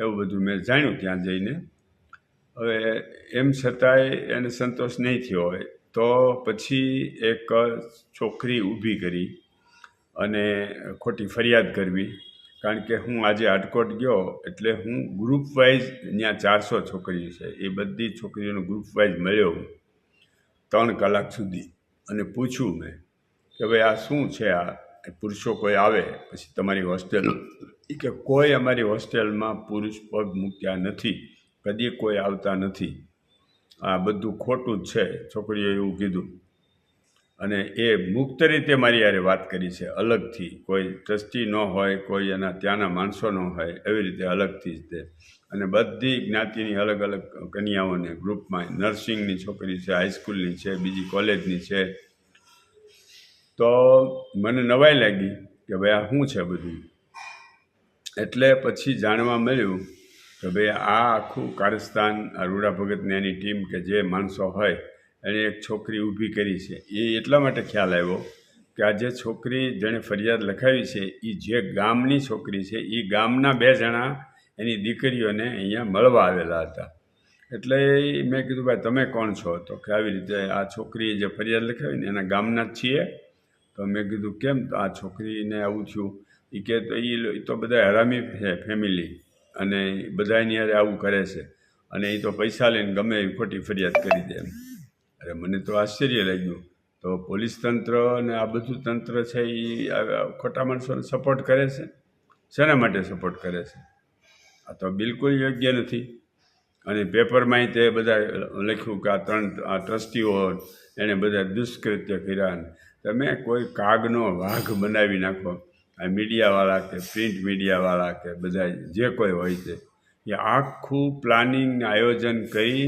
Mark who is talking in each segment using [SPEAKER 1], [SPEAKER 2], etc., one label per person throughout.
[SPEAKER 1] એવું બધું મેં જાણ્યું ત્યાં જઈને. હવે એમ છતાંય એને સંતોષ નહીં થયો હોય, તો પછી એક છોકરી ઊભી કરી અને ખોટી ફરિયાદ કરવી. કારણ કે હું આજે આટકોટ ગયો એટલે હું ગ્રુપ વાઇઝ ત્યાં ચારસો છોકરીઓ છે. એ બધી છોકરીઓનો ગ્રુપ વાઇઝ મળ્યો હું ત્રણ કલાક સુધી. અને પૂછ્યું મેં કે ભાઈ આ શું છે આ? પુરુષો કોઈ આવે, પછી તમારી હોસ્ટેલ એ કે કોઈ અમારી હોસ્ટેલમાં પુરુષ પગ મૂક્યા નથી, કદી કોઈ આવતા નથી. આ બધું ખોટું જ છે છોકરીએ એવું કીધું. અને એ મુક્ત રીતે મારી યારે વાત કરી છે, અલગથી. કોઈ ટ્રસ્ટી ન હોય, કોઈ એના ત્યાંના માણસો ન હોય, એવી રીતે અલગથી જ તે. અને બધી જ્ઞાતિની અલગ અલગ કન્યાઓને ગ્રુપમાં નર્સિંગની છોકરી છે હાઈસ્કૂલની છે, બીજી કોલેજની છે તો મને નવાઈ લાગી કે ભાઈ આ શું છે બધું? એટલે પછી જાણવા મળ્યું કે ભાઈ આ આખું કારસ્તાન આ રૂડા ભગતની એની ટીમ કે જે માણસો હોય એણે એક છોકરી ઊભી કરી છે. એ એટલા માટે ખ્યાલ આવ્યો કે આ જે છોકરી જેણે ફરિયાદ લખાવી છે એ જે ગામની છોકરી છે એ ગામના બે જણા એની દીકરીઓને અહીંયા મળવા આવેલા હતા. એટલે મેં કીધું, ભાઈ, તમે કોણ છો? તો કે આવી રીતે આ છોકરીએ જે ફરિયાદ લખાવી ને એના ગામના જ છીએ. તો મેં કીધું, કેમ તો આ છોકરીને આવું થયું? એ કે, તો એ તો બધા હરામી છે ફેમિલી અને બધાની યારે આવું કરે છે. અને એ તો પૈસા લઈને ગમે એવી ખોટી ફરિયાદ કરી દે એમ. અરે, મને તો આશ્ચર્ય લાગ્યું. તો પોલીસ તંત્ર અને આ બધું તંત્ર છે એ ખોટા માણસોને સપોર્ટ કરે છે? શેના માટે સપોર્ટ કરે છે? આ તો બિલકુલ યોગ્ય નથી. અને પેપરમાં તે બધા લખ્યું કે આ ત્રણ, આ ટ્રસ્ટીઓ એણે બધા દુષ્કૃત્ય કર્યા તમે કોઈ કાગનો વાઘ બનાવી નાખો, આ મીડિયાવાળા કે પ્રિન્ટ મીડિયાવાળા કે બધા જે કોઈ હોય છે, એ આખું પ્લાનિંગ આયોજન કરી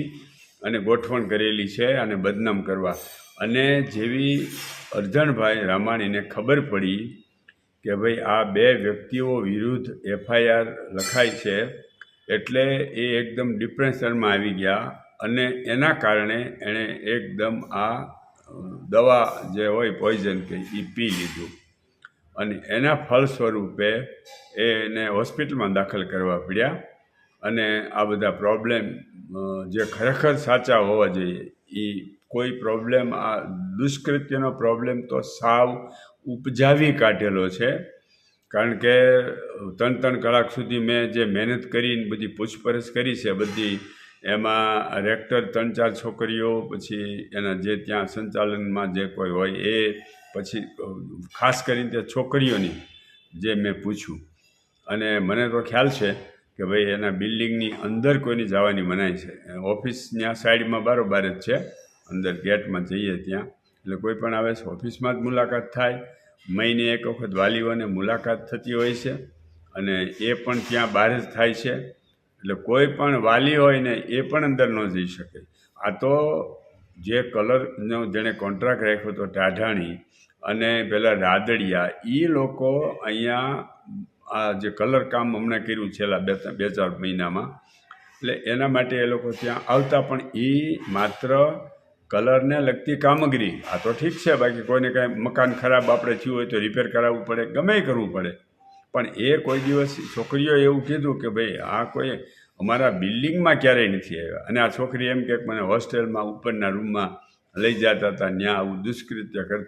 [SPEAKER 1] અને ગોઠવણ કરેલી છે અને બદનામ કરવા. અને જેવી અરજણભાઈ રામાણીને ખબર પડી કે ભાઈ, આ બે વ્યક્તિઓ વિરુદ્ધ એફઆઈઆર લખાય છે, એટલે એ એકદમ ડિપ્રેશનમાં આવી ગયા અને એના કારણે એણે એકદમ આ દવા જે હોય પોઈઝન કે એ પી લીધું. અને એના ફળ સ્વરૂપે એને હોસ્પિટલમાં દાખલ કરવા પડ્યા. અને આ બધા પ્રોબ્લેમ જે ખરેખર સાચા હોવા જોઈએ. એ કોઈ પ્રોબ્લેમ આ દુષ્કૃત્યનો પ્રોબ્લેમ તો સાવ ઉપજાવી કાઢેલો છે. કારણ કે ત્રણ ત્રણ કલાક સુધી મેં જે મહેનત કરીને બધી પૂછપરછ કરી છે, બધી એમાં રેક્ટર ત્રણ ચાર છોકરીઓ, પછી એના જે ત્યાં સંચાલનમાં જે કોઈ હોય એ, પછી ખાસ કરીને તે છોકરીઓની જે મેં પૂછ્યું. અને મને તો ખ્યાલ છે કે ભાઈ એના બિલ્ડિંગની અંદર કોઈની જવાની મનાઈ છે. ઓફિસ ત્યાં સાઈડમાં બારોબાર જ છે. અંદર ગેટમાં જઈએ ત્યાં. એટલે કોઈ પણ આવે છે, ઓફિસમાં જ મુલાકાત થાય. મહિને એક વખત વાલીઓને મુલાકાત થતી હોય છે. અને એ પણ ત્યાં બહાર જ થાય છે. એટલે કોઈ પણ વાલી હોય ને એ પણ અંદર ન જઈ શકે. આ તો જે કલરનો જેણે કોન્ટ્રાક્ટ રાખ્યો હતો ટાઢાણી અને પેલા રાદડિયા એ લોકો અહીંયા આ જે કલર કામ હમણાં કર્યું છેલ્લા બે બે ચાર મહિનામાં. એટલે એના માટે એ લોકો ત્યાં આવતા પણ એ માત્ર કલરને લગતી કામગીરી. આ તો ઠીક છે, બાકી કોઈને કાંઈ મકાન ખરાબ આપણે થયું હોય તો રિપેર કરાવવું પડે, ગમે કરવું પડે. પણ એ કોઈ દિવસ છોકરીઓએ એવું કીધું કે ભાઈ, આ કોઈ અમારા બિલ્ડિંગમાં ક્યારેય નથી આવ્યા. અને આ છોકરી એમ કે મને હોસ્ટેલમાં ઉપરના રૂમમાં લઈ જતા હતા ત્યાં આવું દુષ્કૃત્ય કરતા